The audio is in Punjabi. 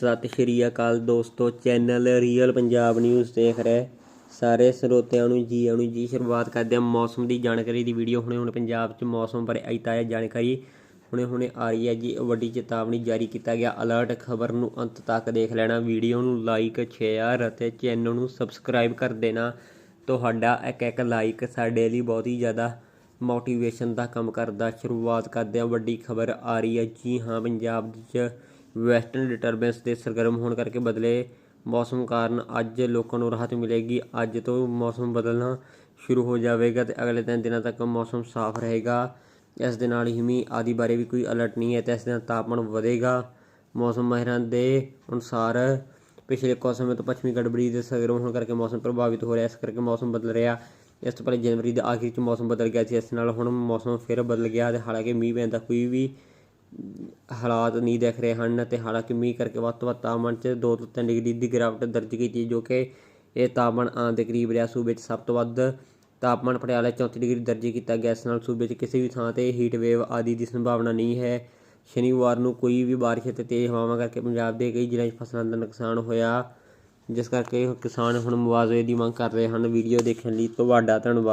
ਸਤਿ ਸ਼੍ਰੀ ਅਕਾਲ ਦੋਸਤੋ, ਚੈਨਲ ਰੀਅਲ ਪੰਜਾਬ ਨਿਊਜ਼ ਦੇਖ ਰਹੇ ਸਾਰੇ ਸਰੋਤਿਆਂ ਨੂੰ ਜੀ ਆਣੂ ਜੀ। ਸ਼ੁਰੂਆਤ ਕਰਦੇ ਹਾਂ ਮੌਸਮ ਦੀ ਜਾਣਕਾਰੀ ਦੀ ਵੀਡੀਓ। ਹੁਣੇ ਹੁਣ ਪੰਜਾਬ 'ਚ ਮੌਸਮ ਬਾਰੇ ਆਈ ਤਾਜ਼ਾ ਜਾਣਕਾਰੀ। ਹੁਣੇ ਹੁਣੇ ਆ ਰਹੀ ਹੈ ਜੀ, ਵੱਡੀ ਚੇਤਾਵਨੀ ਜਾਰੀ ਕੀਤਾ ਗਿਆ। ਅਲਰਟ ਖਬਰ ਨੂੰ ਅੰਤ ਤੱਕ ਦੇਖ ਲੈਣਾ। ਵੀਡੀਓ ਨੂੰ ਲਾਈਕ ਸ਼ੇਅਰ ਅਤੇ ਚੈਨਲ ਨੂੰ ਸਬਸਕ੍ਰਾਈਬ ਕਰ ਦੇਣਾ। ਤੁਹਾਡਾ ਇੱਕ ਇੱਕ ਲਾਈਕ ਸਾਡੇ ਲਈ ਬਹੁਤ ਹੀ ਜ਼ਿਆਦਾ ਮੋਟੀਵੇਸ਼ਨ ਦਾ ਕੰਮ ਕਰਦਾ। ਸ਼ੁਰੂਆਤ ਕਰਦੇ ਹਾਂ। ਵੱਡੀ ਖਬਰ ਆ ਰਹੀ ਹੈ ਜੀ, ਹਾਂ, ਪੰਜਾਬ 'ਚ ਵੈਸਟਰਨ ਡਿਟਰਬੈਂਸ ਦੇ ਸਰਗਰਮ ਹੋਣ ਕਰਕੇ ਬਦਲੇ ਮੌਸਮ ਕਾਰਨ ਅੱਜ ਲੋਕਾਂ ਨੂੰ ਰਾਹਤ ਮਿਲੇਗੀ। ਅੱਜ ਤੋਂ ਮੌਸਮ ਬਦਲਣਾ ਸ਼ੁਰੂ ਹੋ ਜਾਵੇਗਾ ਤੇ ਅਗਲੇ ਤਿੰਨ ਦਿਨਾਂ ਤੱਕ ਮੌਸਮ ਸਾਫ਼ ਰਹੇਗਾ। ਇਸ ਦੇ ਨਾਲ ਹੀ ਮੀਂਹ ਆਦਿ ਬਾਰੇ ਵੀ ਕੋਈ ਅਲਰਟ ਨਹੀਂ ਹੈ ਤੇ ਇਸ ਦੇ ਨਾਲ ਤਾਪਮਾਨ ਵਧੇਗਾ। ਮੌਸਮ ਮਾਹਿਰਾਂ ਦੇ ਅਨੁਸਾਰ ਪਿਛਲੇ ਕੁਝ ਸਮੇਂ ਤੋਂ ਪੱਛਮੀ ਗੜਬੜੀ ਦੇ ਸਰਗਰਮ ਹੋਣ ਕਰਕੇ ਮੌਸਮ ਪ੍ਰਭਾਵਿਤ ਹੋ ਰਿਹਾ, ਇਸ ਕਰਕੇ ਮੌਸਮ ਬਦਲ ਰਿਹਾ। ਇਸ ਤੋਂ ਪਹਿਲੇ ਜਨਵਰੀ ਦੇ ਆਖਰੀ 'ਚ ਮੌਸਮ ਬਦਲ ਗਿਆ ਸੀ, ਇਸ ਨਾਲ ਹੁਣ ਮੌਸਮ ਫਿਰ ਬਦਲ ਗਿਆ ਤੇ ਹਾਲਾਂਕਿ ਮੀਂਹ ਪੈਣ ਦਾ ਕੋਈ ਵੀ ਹਾਲਾਤ ਨਹੀਂ ਦਿਖ ਰਹੇ ਹਨ ਅਤੇ ਹਾਲਾਂਕਿ ਮੀਂਹ ਕਰਕੇ ਵੱਧ ਤੋਂ ਵੱਧ ਤਾਪਮਾਨ 'ਚ ਦੋ ਤੋਂ ਤਿੰਨ ਡਿਗਰੀ ਦੀ ਗਿਰਾਵਟ ਦਰਜ ਕੀਤੀ ਜੋ ਕਿ ਇਹ ਤਾਪਮਾਨ ਆਮ ਦੇ ਕਰੀਬ ਰਿਹਾ। ਸੂਬੇ 'ਚ ਸਭ ਤੋਂ ਵੱਧ ਤਾਪਮਾਨ ਪਟਿਆਲਾ 34 ਡਿਗਰੀ ਦਰਜ ਕੀਤਾ ਗਿਆ। ਇਸ ਨਾਲ ਸੂਬੇ 'ਚ ਕਿਸੇ ਵੀ ਥਾਂ ਤੇ ਹੀਟ ਵੇਵ ਆਦਿ ਦੀ ਸੰਭਾਵਨਾ ਨਹੀਂ ਹੈ। ਸ਼ਨੀਵਾਰ ਨੂੰ ਕੋਈ ਵੀ ਬਾਰਿਸ਼ ਅਤੇ ਤੇਜ਼ ਹਵਾਵਾਂ ਕਰਕੇ ਪੰਜਾਬ ਦੇ ਕਈ ਜ਼ਿਲ੍ਹਿਆਂ 'ਚ ਫਸਲਾਂ ਦਾ ਨੁਕਸਾਨ ਹੋਇਆ। ਜਿਸ ਕਰਕੇ ਕਿਸਾਨ ਹੁਣ ਮੁਆਵਜ਼ੇ ਦੀ ਮੰਗ ਕਰ ਰਹੇ ਹਨ। ਵੀਡੀਓ ਦੇਖਣ ਲਈ ਤੁਹਾਡਾ ਧੰਨਵਾਦ।